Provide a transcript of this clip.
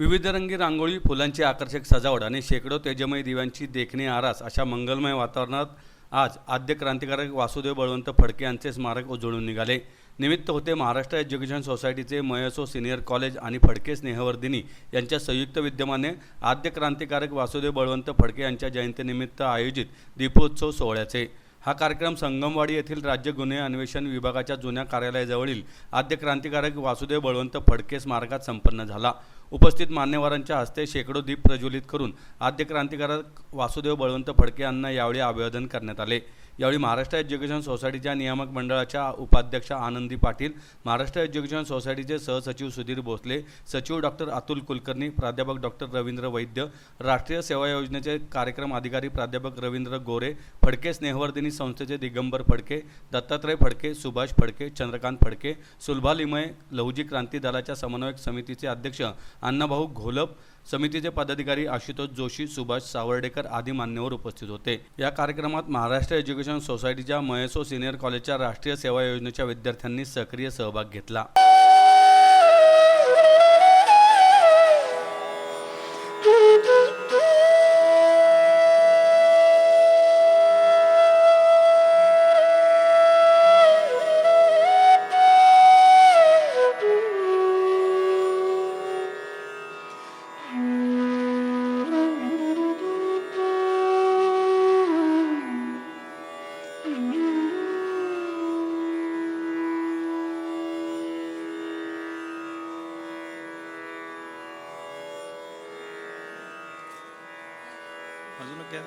विविधरंगी रांगोळी फुलांची आकर्षक सजावट आणि शेकडो तेजमय दिव्यांची देखणी आरास अशा मंगलमय वातावरणात आज आद्य क्रांतिकारक वासुदेव बळवंत फडके यांचे स्मारक उजळून निघाले. निमित्त होते महाराष्ट्र एज्युकेशन सोसायटीचे मयसो सिनियर कॉलेज आणि फडके स्नेहवर्धिनी यांच्या संयुक्त विद्यमाने आद्य क्रांतिकारक वासुदेव बळवंत फडके यांच्या जयंतीनिमित्त आयोजित दीपोत्सव सोहळ्याचे. हा कार्यक्रम संगमवाडी येथील राज्य गुन्हे अन्वेषण विभागाच्या जुन्या कार्यालयाजवळील आद्य क्रांतिकारक वासुदेव बळवंत फडके स्मारकात संपन्न झाला. उपस्थित मान्यवरांच्या हस्ते शेकडो दीप प्रज्वलित करून आद्य क्रांतिकारक वासुदेव बळवंत फडके यांना यावेळी अभिवादन करण्यात आले. यावेळी महाराष्ट्र एज्युकेशन सोसायटीच्या नियामक मंडळाच्या उपाध्यक्षा आनंदी पाटील महाराष्ट्र एज्युकेशन सोसायटीचे सहसचिव सुधीर भोसले सचिव डॉक्टर अतुल कुलकर्णी प्राध्यापक डॉक्टर रवींद्र वैद्य राष्ट्रीय सेवा योजनेचे कार्यक्रम अधिकारी प्राध्यापक रवींद्र गोरे फडके स्नेहवर्धिनी संस्थेचे दिगंबर फडके दत्तात्रय फडके सुभाष फडके चंद्रकांत फडके सुलभा लिमये लहुजी क्रांती दलाच्या समन्वयक समितीचे अध्यक्ष अण्णाभाऊ घोलप समितीचे पदाधिकारी आशुतोष जोशी सुभाष सावर्डेकर आदी मान्यवर उपस्थित होते. या कार्यक्रमात महाराष्ट्र एज्युकेशन सोसायटीच्या मयसो सिनियर कॉलेजच्या राष्ट्रीय सेवा योजनेच्या विद्यार्थ्यांनी सक्रिय सहभाग घेतला. Pues, Así me quedo.